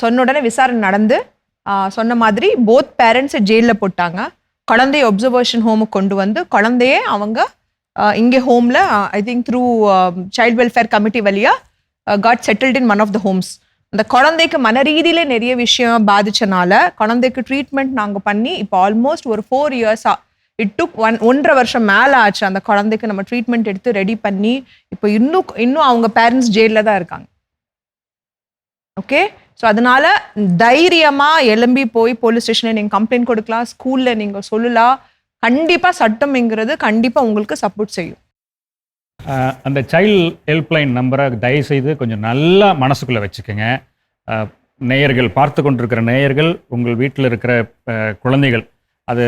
சொன்ன உடனே விசாரணை நடந்து சொன்ன மாதிரி போத் பேரண்ட்ஸை ஜெயிலில் போட்டாங்க. குழந்தைய ஒப்சர்வேஷன் ஹோமுக்கு கொண்டு வந்து குழந்தையே அவங்க இங்கே ஹோமில் I think through child welfare committee வழியாக got settled in one of the homes அந்த குழந்தைக்கு மன ரீதியில நிறைய விஷயம் பாதிச்சனால குழந்தைக்கு ட்ரீட்மெண்ட் நாங்கள் பண்ணி இப்போ ஆல்மோஸ்ட் ஒரு ஃபோர் இயர்ஸா இட் டுக் ஒன் ஒன்றரை வருஷம் மேலே ஆச்சு அந்த குழந்தைக்கு நம்ம ட்ரீட்மெண்ட் எடுத்து ரெடி பண்ணி இப்போ இன்னும் இன்னும் அவங்க பேரண்ட்ஸ் ஜெயிலில் தான் இருக்காங்க. ஓகே ஸோ அதனால தைரியமா எலும்பி போய் போலீஸ் ஸ்டேஷனில் நீங்கள் கம்ப்ளைண்ட் கொடுக்கலாம் ஸ்கூலில் நீங்கள் சொல்லலாம். கண்டிப்பாக சட்டம்ங்கிறது கண்டிப்பாக உங்களுக்கு சப்போர்ட் செய்யும். அந்த சைல்ட் ஹெல்ப்லைன் நம்பரை தயவுசெய்து கொஞ்சம் நல்லா மனசுக்குள்ளே வச்சுக்கோங்க. நேயர்கள் பார்த்து கொண்டிருக்கிற நேயர்கள் உங்கள் வீட்டில் இருக்கிற குழந்தைகள் அது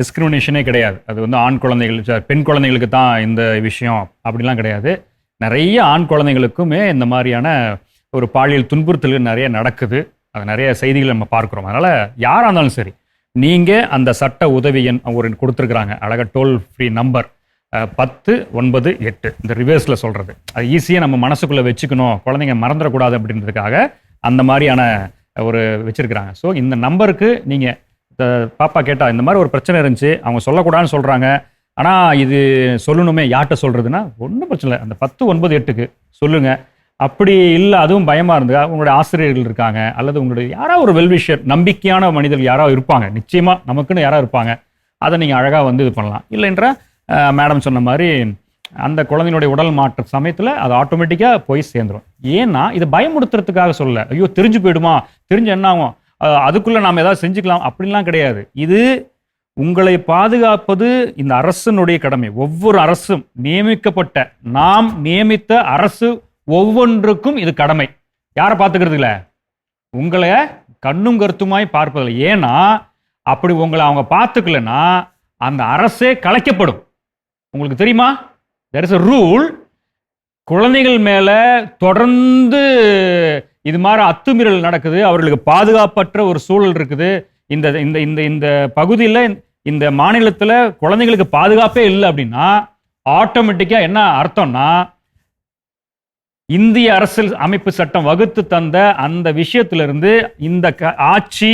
டிஸ்கிரிமினேஷனே கிடையாது. அது வந்து ஆண் குழந்தைகள் பெண் குழந்தைகளுக்கு தான் இந்த விஷயம் அப்படிலாம் கிடையாது. நிறைய ஆண் குழந்தைகளுக்குமே இந்த மாதிரியான ஒரு பாலியல் துன்புறுத்தல்கள் நிறைய நடக்குது. அது நிறைய செய்திகள் நம்ம பார்க்குறோம். அதனால் யாராக இருந்தாலும் சரி நீங்கள் அந்த சட்ட உதவி எண் ஒரு கொடுத்துருக்குறாங்க. அழகாக டோல் ஃப்ரீ நம்பர் பத்து ஒன்பது எட்டு. இந்த ரிவர்ஸில் சொல்கிறது அது ஈஸியாக நம்ம மனசுக்குள்ளே வச்சுக்கணும். குழந்தைங்க மறந்துடக்கூடாது அப்படின்றதுக்காக அந்த மாதிரியான ஒரு வச்சுருக்குறாங்க. ஸோ இந்த நம்பருக்கு நீங்கள் பாப்பா கேட்டால் இந்த மாதிரி ஒரு பிரச்சனை இருந்துச்சு அவங்க சொல்லக்கூடாதுன்னு சொல்கிறாங்க ஆனால் இது சொல்லணுமே யார்கிட்ட சொல்கிறதுனா ஒன்றும் பிரச்சனை இல்லை. அந்த பத்து ஒன்பது எட்டுக்கு சொல்லுங்கள் அப்படி இல்லை அதுவும் பயமாக இருந்தா உங்களுடைய ஆசிரியர்கள் இருக்காங்க அல்லது உங்களுடைய யாராவது ஒரு வெல்விஷர் நம்பிக்கையான மனிதர்கள் யாராவது இருப்பாங்க. நிச்சயமாக நமக்குன்னு யாராவது இருப்பாங்க. அதை நீங்கள் அழகாக வந்து இது பண்ணலாம். இல்லைன்றா மேடம் சொன்ன மாதிரி அந்த குழந்தையினுடைய உடல் மாற்ற சமயத்தில் அது ஆட்டோமேட்டிக்காக போய் சேர்ந்துரும். ஏன்னா இது பயமுடுத்துறதுக்காக சொல்ல ஐயோ தெரிஞ்சு போயிடுமா? தெரிஞ்சு என்ன ஆகும்? அதுக்குள்ளே அதுக்குள்ள நாம் ஏதாவது செஞ்சுக்கலாம். அப்படின்லாம் கிடையாது. இது உங்களை பாதுகாப்பது இந்த அரசனுடைய கடமை. ஒவ்வொரு அரசும் நியமிக்கப்பட்ட நாம் நியமித்த அரசு ஒவ்வொன்றுக்கும் இது கடமை. யாரை பார்த்துக்கிறது இல்லை? உங்களை கண்ணும் கருத்துமாய் பார்ப்பதில்லை. ஏன்னா அப்படி உங்களை அவங்க பார்த்துக்கலன்னா அந்த அரசே கலைக்கப்படும். உங்களுக்கு தெரியுமா? தெர் இஸ் அ ரூல் குழந்தைகள் மேலே தொடர்ந்து இது மாதிரி அத்துமீறல் நடக்குது. அவர்களுக்கு பாதுகாப்பற்ற ஒரு சூழல் இருக்குது. இந்த இந்த இந்த இந்த பகுதியில் இந்த மாநிலத்தில் குழந்தைங்களுக்கு பாதுகாப்பே இல்லை அப்படின்னா ஆட்டோமேட்டிக்காக என்ன அர்த்தம்னா இந்திய அரசியல் அமைப்பு சட்டம் வகுத்து தந்த அந்த விஷயத்திலிருந்து இந்த க- ஆட்சி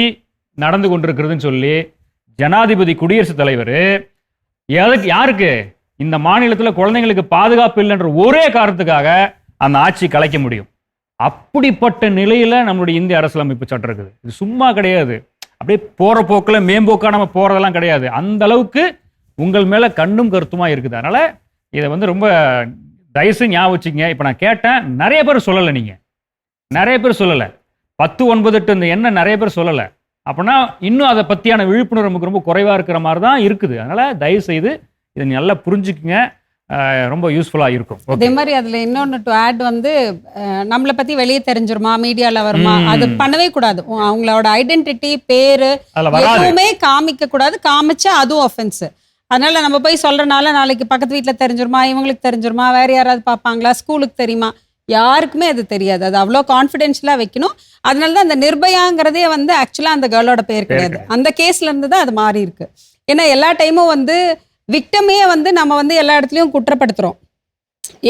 நடந்து கொண்டிருக்கிறதுன்னு சொல்லி ஜனாதிபதி குடியரசுத் தலைவர் எதுக்கு யாருக்கு? இந்த மாநிலத்தில் குழந்தைங்களுக்கு பாதுகாப்பு இல்லைன்ற ஒரே காரணத்துக்காக அந்த ஆட்சி கலைக்க முடியும். அப்படிப்பட்ட நிலையில நம்மளுடைய இந்திய அரசியலமைப்பு சட்டம் இருக்குது. இது சும்மா கிடையாது. அப்படியே போற போக்கில் மேம்போக்கா நம்ம போறதெல்லாம் கிடையாது. அந்த அளவுக்கு உங்கள் மேல கண்ணும் கருத்துமா இருக்குது. அதனால இதை வந்து ரொம்ப தயவுசு ஞாபகம் வச்சுக்கங்க. இப்போ நான் கேட்டேன். நிறைய பேர் சொல்லலை நீங்க. நிறைய பேர் சொல்லலை. பத்து ஒன்பது எட்டு இந்த எண்ணம் நிறைய பேர் சொல்லலை. அப்படின்னா இன்னும் அதை பற்றியான விழிப்புணர்வு நமக்கு ரொம்ப குறைவாக இருக்கிற மாதிரி தான் இருக்குது. அதனால தயவு செய்து இதை நல்லா புரிஞ்சுக்குங்க. ரொம்ப யூஸ்ஃபுல்லாக இருக்கும். அதே மாதிரி அதுல இன்னொன்னு டு ஆட் வந்து நம்மளை பத்தி வெளியே தெரிஞ்சிருமா மீடியால வருமா. அது பண்ணவே கூடாது. அவங்களோட ஐடென்டிட்டி பேரு எதுவுமே காமிக்க கூடாது. காமிச்சா அதுவும் ஒஃபென்ஸ் அதனால நம்ம போய் சொல்றனால நாளைக்கு பக்கத்து வீட்ல தெரிஞ்சிருமா இவங்களுக்கு தெரிஞ்சிருமா வேற யாராவது பார்ப்பாங்களா ஸ்கூலுக்கு தெரியுமா? யாருக்குமே அது தெரியாது. அது அவ்வளோ கான்ஃபிடென்ஷியலாக வைக்கணும். அதனால தான் அந்த நிர்பயாங்கிறதே வந்து ஆக்சுவலாக அந்த கேர்ளோட பேர் கிடையாது. அந்த கேஸ்ல இருந்து தான் அது மாறி இருக்கு. ஏன்னா எல்லா டைமும் வந்து விக்டமே வந்து நம்ம வந்து எல்லா இடத்துலையும் குற்றப்படுத்துகிறோம்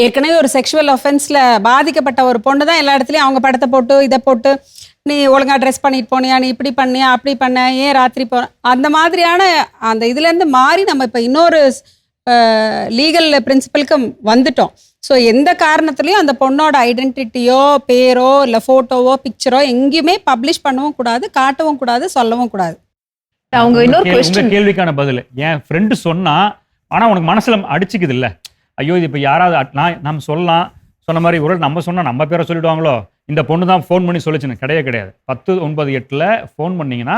ஏற்கனவே ஒரு செக்ஷுவல் அஃபென்ஸில் பாதிக்கப்பட்ட ஒரு பொண்ணு தான் எல்லா இடத்துலையும் அவங்க படத்தை போட்டு இதை போட்டு நீ ஒழுங்கா ட்ரெஸ் பண்ணிட்டு போனியா நீ இப்படி பண்ணியா அப்படி பண்ண ஏன் ராத்திரி போ அந்த மாதிரியான அந்த இதுலேருந்து மாறி நம்ம இப்போ இன்னொரு லீகல் பிரின்சிபலுக்கு வந்துட்டோம். ஸோ எந்த காரணத்துலையும் அந்த பொண்ணோட ஐடென்டிட்டியோ பேரோ இல்லை ஃபோட்டோவோ பிக்சரோ எங்கேயுமே பப்ளிஷ் பண்ணவும் கூடாது காட்டவும் கூடாது சொல்லவும் கூடாது. அவங்க இன்னொரு கொஸ்டின் கேள்விக்கான பதில். என் ஃப்ரெண்டு சொன்னா ஆனா உனக்கு மனசுல அடிச்சுக்குது இல்ல ஐயோ இது இப்ப யாராவது நான் நம்ம சொல்லலாம். சொன்ன மாதிரி ஒரு நம்ம சொன்னா நம்ம பேரை சொல்லிடுவாங்களோ? இந்த பொண்ணு தான் ஃபோன் பண்ணி சொல்லிச்சுன்னு. கிடையவே கிடையாது. பத்து ஒன்பது எட்டுல ஃபோன் பண்ணீங்கன்னா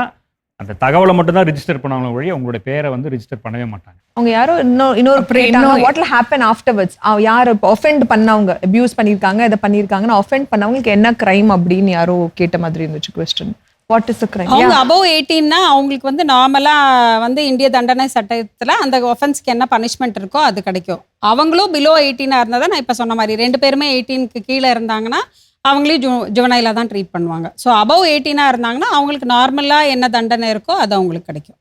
அந்த தகவலை மட்டும் தான் ரிஜிஸ்டர் பண்ணுவாங்க வழி உங்களுடைய பேரை வந்து ரிஜிஸ்டர் பண்ணவே மாட்டாங்க. அவங்க யாரோ இன்னொரு இன்னொரு வாட் will happen afterwards? அவ யார் இப்போ ஒஃபெண்ட் பண்ணவங்க அபியூஸ் பண்ணியிருக்காங்க இதை பண்ணியிருக்காங்கன்னா ஒஃபெண்ட் பண்ணவங்களுக்கு என்ன கிரைம் அப்படின்னு யாரோ கேட்ட மாதிரி இருந்துச்சு கொஸ்டின் வாட் இஸ் அவங்க அபவ் எயிட்டீன்னா அவங்களுக்கு வந்து நார்மலாக வந்து இந்திய தண்டனை சட்டத்தில் அந்த ஒஃபென்ஸ்க்கு என்ன பனிஷ்மெண்ட் இருக்கோ அது கிடைக்கும். அவங்களும் பிலோ எயிட்டீனாக இருந்தால் தான் நான் இப்போ சொன்ன மாதிரி ரெண்டு பேருமே எயிட்டீனுக்கு கீழே இருந்தாங்கன்னா அவங்களையும் ஜு ஜுவனைலாக தான் ட்ரீட் பண்ணுவாங்க. ஸோ அபவ் எயிட்டீனாக இருந்தாங்கன்னா அவங்களுக்கு நார்மலாக என்ன தண்டனை இருக்கோ அது அவங்களுக்கு கிடைக்கும்.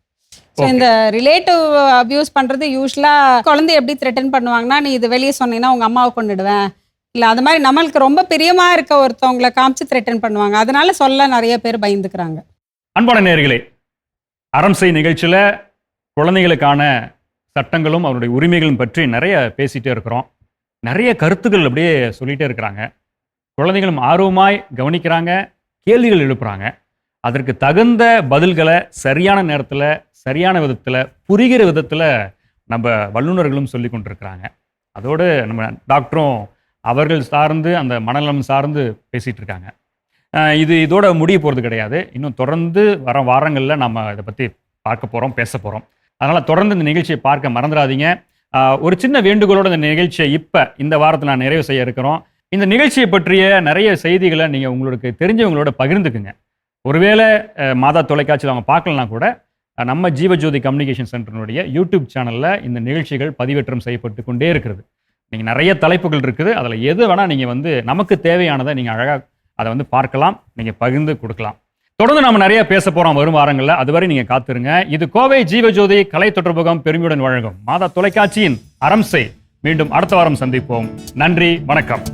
ஸோ. இந்த ரிலேட்டிவ் அபியூஸ் பண்ணுறது யூஸ்வலாக குழந்தை எப்படி த்ரெட்டன் பண்ணுவாங்கன்னா நீ இது வெளியே சொன்னீங்கன்னா உங்கள் அம்மாவை கொண்டுடுவேன் இல்லை அது மாதிரி நம்மளுக்கு ரொம்ப பிரியமாக இருக்க ஒருத்தவங்களை காமிச்சு த்ரெட்டன் பண்ணுவாங்க. அதனால சொல்ல நிறைய பேர் பயந்துக்கிறாங்க. அன்பான நேர்களே அறம் செய் நிகழ்ச்சியில் குழந்தைகளுக்கான சட்டங்களும் அவருடைய உரிமைகளும் பற்றி நிறைய பேசிகிட்டே இருக்கிறோம். நிறைய கருத்துக்கள் அப்படியே சொல்லிகிட்டே இருக்கிறாங்க. குழந்தைகளும் ஆர்வமாய் கவனிக்கிறாங்க கேள்விகள் எழுப்புகிறாங்க அதற்கு தகுந்த பதில்களை சரியான நேரத்தில் சரியான விதத்தில் புரிகிற விதத்தில் நம்ம வல்லுநர்களும் சொல்லி கொண்டிருக்கிறாங்க. அதோடு நம்ம டாக்டரும் அவர்கள் சார்ந்து அந்த மனநலம் சார்ந்து பேசிகிட்டு இருக்காங்க இது இதோட முடிய போகிறது கிடையாது. இன்னும் தொடர்ந்து வர வாரங்களில் நம்ம இதை பற்றி பார்க்க போகிறோம் பேச போகிறோம் அதனால் தொடர்ந்து இந்த நிகழ்ச்சியை பார்க்க மறந்துடாதீங்க. ஒரு சின்ன வேண்டுகோளோட இந்த நிகழ்ச்சியை இப்போ இந்த வாரத்தில் நான் நிறைவு செய்ய இருக்கிறோம். இந்த நிகழ்ச்சியை பற்றிய நிறைய செய்திகளை நீங்கள் உங்களுக்கு தெரிஞ்சவங்களோட பகிர்ந்துக்குங்க. ஒருவேளை மாதா தொலைக்காட்சியில் அவங்க பார்க்கலனா கூட நம்ம ஜீவஜோதி கம்யூனிகேஷன் சென்டரினுடைய யூடியூப் சேனலில் இந்த நிகழ்ச்சிகள் பதிவேற்றம் செய்யப்பட்டு கொண்டே இருக்கிறது. நீங்கள் நிறைய தலைப்புகள் இருக்குது. அதில் எது வேணால் நீங்கள் வந்து நமக்கு தேவையானதை நீங்கள் அழகாக அதை வந்து பார்க்கலாம். நீங்கள் பகிர்ந்து கொடுக்கலாம். தொடர்ந்து நம்ம நிறைய பேச போகிறோம் வரும் வாரங்களில். அதுவரை நீங்கள் காத்திருங்க. இது கோவை ஜீவஜோதி கலை தொடர்புகம் பெருமையுடன் வழங்கும் மாதா தொலைக்காட்சியின் அரம்சை செய். மீண்டும் அடுத்த வாரம் சந்திப்போம். நன்றி வணக்கம்.